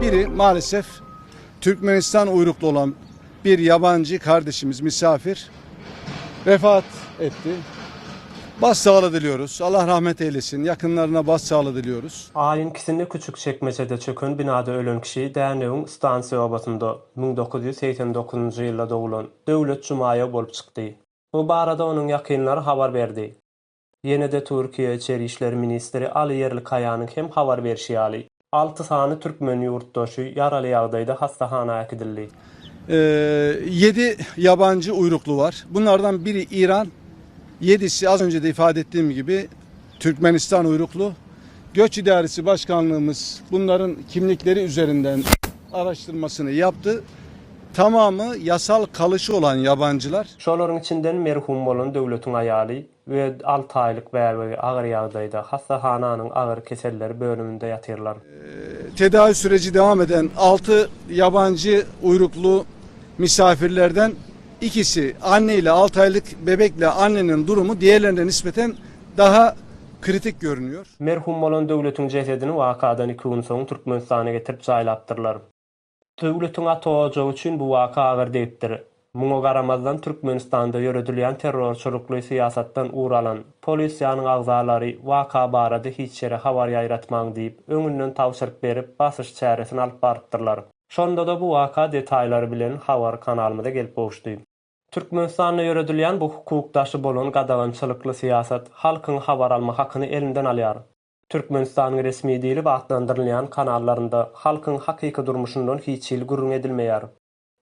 Biri maalesef Türkmenistan uyruklu olan bir yabancı kardeşimiz misafir vefat etti. Başsağlığı diliyoruz. Allah rahmet eylesin. Yakınlarına başsağlığı diliyoruz. Ayın kisinde küçük çekmecede çökün binada ölen kişi derneğin stansiya obatında 1989 yılda doğulan Dövlet Cumaya bolup çıktı. Bu barada onun yakınları habar verdi. Yine de Türkiye İçeri İşleri Ministri Ali Yerlikaya'nın hem habar verişi ali. 6 sany Türkmen yurtdaşı yaralı ýagdaýda hastahanaya gidildi. 7 Ee, yabancı uyruklu var. Bunlardan biri İran. Yedisi az önce de ifade ettiğim gibi Türkmenistan uyruklu. Göç İdaresi Başkanlığımız bunların kimlikleri üzerinden araştırmasını yaptı. Tamamı yasal kalışı olan yabancılar. Şolaryň içinden merhum bolan döwletiň aýaly we 6 aýlyk bäbegi agyr ýagdaýda hastahananyň agyr keselleri bölümünde ýatyrlar. tedavi süreci devam eden 6 yabancı uyruklu misafirlerden ikisi anne ile 6 aylık bebekle annenin durumu diğerlerine nispeten daha kritik görünüyor. Merhum bolan döwletiň cesedini wakadan 2 gün soň Türkmenistana getirip jaýlapdyrlar. Döwletiň atawajagy üçin bu waka agyr diýipdir. Muňa garamazdan Türkmenistanda ýöredilýän terrorçylykly syýasatdan uralan polisiýanyň agzalary waka barada hiç ýere habar ýaýratmaň diýip öňünden tabşyryk berip basyş çäresini alyp bardylar. Şonda-da bu waka detaýlary bilen habar kanalymyza gelip boşdy. Türkmenistanda ýöredilýän bu hukukdaşy bolan gadagançylykly syýasat halkyň habar alma hakyny elinden alýar. Türkmenistanyň resmi dili wagtlandyrylýan kanallarynda halkyň hakyky durmuşundan hiçil gurrun edilmeýär.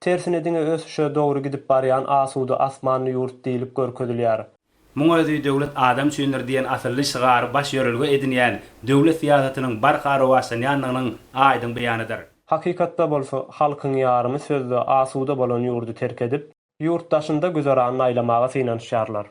Tersine diňe ösüşe dogry gidip barýan asuda asmanly ýurt diýilip görkezilýär. Muňa özi döwlet adam süýnür diýen asylly şygar baş ýörelge edinýän döwlet siýasatynyň barkara wasanýanynyň aýdyň beýanydyr. Hakykatda bolsa halkyň ýarmy sözde asuda bolan ýurdu terk edip, ýurtdaşynda güzaranyny aýlamaga synanşýarlar.